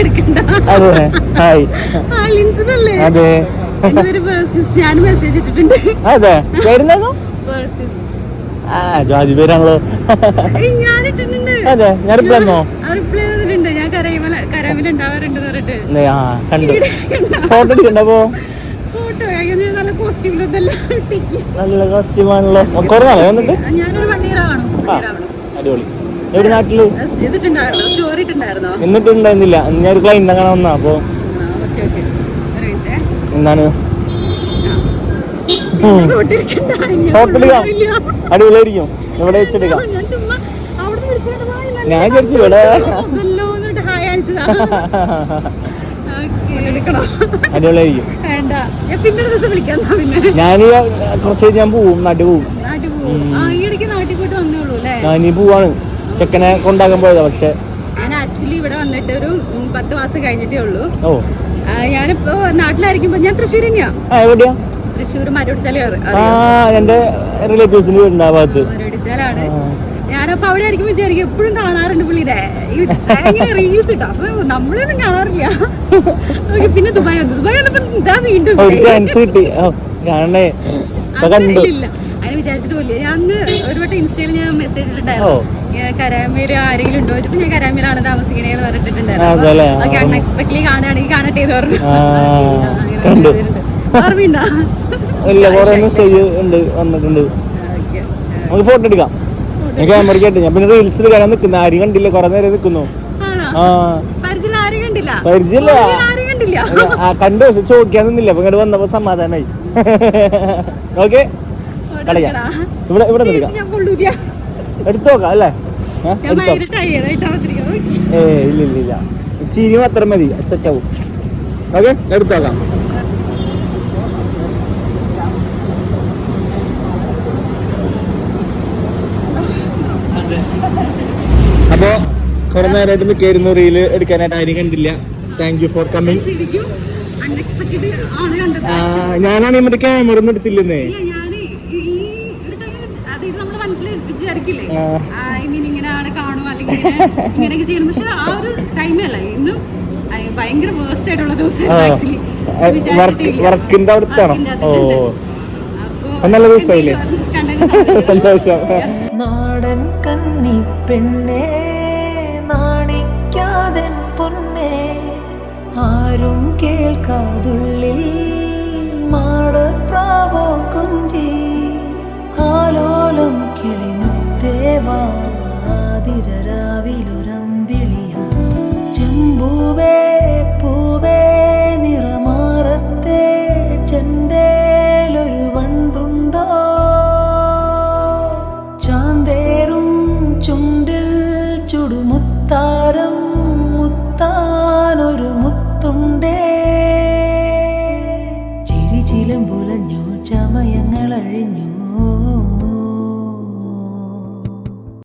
എടുക്കണ്ട അതെ. ഹായ് അതെ. ആ ജാതി പേരാണല്ലോ ഞാൻ ഇട്ടിട്ടുണ്ട് അതെ ഞാൻ റിപ്ലൈ തന്നോ? ആ കണ്ടു. ഫോട്ടോ എടുക്കണ്ടപ്പോ നല്ല കോസ്റ്റ്യൂമാണല്ലോ കുറെ നാളെ വന്നിട്ട് അടിപൊളി. എവിടെ നാട്ടിൽ? എന്നിട്ടുണ്ടായിരുന്നില്ല ഞാൻ ഒരു ക്ലൈന്റ് അങ്ങനെ വന്നാ അപ്പോ എന്താണ്. അടിപൊളിയായിരിക്കും. ഇവിടെ വെച്ചെടുക്കാം ഞാൻ വിചാരിച്ചു ഇവിടെ. അടിപൊളിയായിരിക്കും. ഞാൻ കുറച്ച് ഞാൻ പോവും നാട്ടിൽ പോവും. ഞാനീ പോവാണ്. ചെക്കനെ കൊണ്ടാക്കാൻ പോയതാ പക്ഷെ? ഞാൻ ആക്ച്വലി ഇവിടെ വന്നിട്ട് ഒരു പത്ത് മാസം കഴിഞ്ഞിട്ടേ ഉള്ളൂ. ഓ. ഞാനിപ്പോ നാട്ടിലായിരിക്കുമ്പോ ഞാൻ തൃശ്ശൂർ തന്നെയാ. എവിടെയാ? തൃശ്ശൂർ എന്റെ മരോടിച്ചാലാണ്. ഞാനപ്പോ അവിടെ ആയിരിക്കും വിചാരിക്കും എപ്പോഴും കാണാറുണ്ട് പുള്ളിയുടെ റീൽസ് ഇട്ടോ. അപ്പൊ നമ്മളൊന്നും കാണാറില്ല. പിന്നെ ദുബായ് വന്നു. ദുബായ് വന്നപ്പോ ഇതാ വീണ്ടും അങ്ങനെ വിചാരിച്ചിട്ട് പോലില്ല ഞാൻ ഒരു വട്ടം ഇൻസ്റ്റയിൽ ഞാൻ മെസ്സേജ് ഓ. ആരെങ്കിലും ഉണ്ടോ? ഞാൻ കരാമേലാണ് താമസിക്കണേന്ന് ആ, അതല്ലേ? പറഞ്ഞിട്ടുണ്ടായിരുന്നു ആ. ഓക്കെ അൺഎക്സ്പെക്ട്ലി കാണുകയാണെങ്കിൽ കാണട്ടെ എന്ന് പറഞ്ഞു. ഓർമ്മയുണ്ടോ? ഇല്ല കുറെ മെസ്സേജ് ഉണ്ട് വന്നിട്ടുണ്ട്. ഓക്കെ നമുക്ക് ഫോട്ടോ എടുക്കാം. ഞാൻ ക്യാമറയ്ക്ക് ആയിട്ട് ഞാൻ പിന്നെ റീൽസ് എടുക്കാനാ നിൽക്കുന്നു. ആരും കണ്ടില്ല. കുറെ നേരം നിൽക്കുന്നു. ആ. പരിചയമില്ല. കണ്ടു. പക്ഷെ ചോദിക്കാൻ നിന്നില്ല. അപ്പൊ ഇങ്ങോട്ട് വന്നപ്പോ സമാധാനായി ഓക്കെ കളയാം ഇവിടെ ഇവിടെ നിൽക്കാം. എടുത്തു. നോക്കാം അല്ലേ ഏ, ഇല്ല ഇല്ല ഇല്ല. ചിരി മാത്രം മതി സെറ്റ് ആവും. ഓക്കെ എടുത്തു നോക്കാം അപ്പോ കുറെ നേരമായിട്ട് നിൽക്കായിരുന്നു റീൽ എടുക്കാനായിട്ട് ആരും കണ്ടില്ല. താങ്ക് യു ഫോർ കമ്മിങ് ഞാനാണ് മറ്റേ ക്യാമറ ഒന്നും എടുത്തില്ലെന്നേ ഇല്ല ഞാൻ ഈ ഒരു ടൈം അത് ഇത് നമ്മുടെ ഐ മീൻ ഇങ്ങനെയാണ് കാണും അല്ലെങ്കിൽ ഇങ്ങനെ ഇങ്ങനെയൊക്കെ ചെയ്യണം. പക്ഷെ ആ ഒരു ടൈമല്ല ഇന്നും ഭയങ്കര വേസ്റ്റ് ആയിട്ടുള്ള ദിവസം ആക്ച്വലി. വർക്കിന്റെ അവിടുത്താണോ. ഓ. നല്ല ദിവസമായില്ലേ? സന്തോഷം. നാടൻ കന്നി പെണ്ണേ നാണിക്കാതൻ പൊന്നേ ആരും കേൾക്കാതുള്ളിൽ മധുരരാവിലുരമ്പിളിയ ചെമ്പൂവേ പൂവേ ചുടുമുത്താരം മുത്തുണ്ടേ. ചിലമ്പുലഞ്ഞു ചമയങ്ങൾ അഴിഞ്ഞു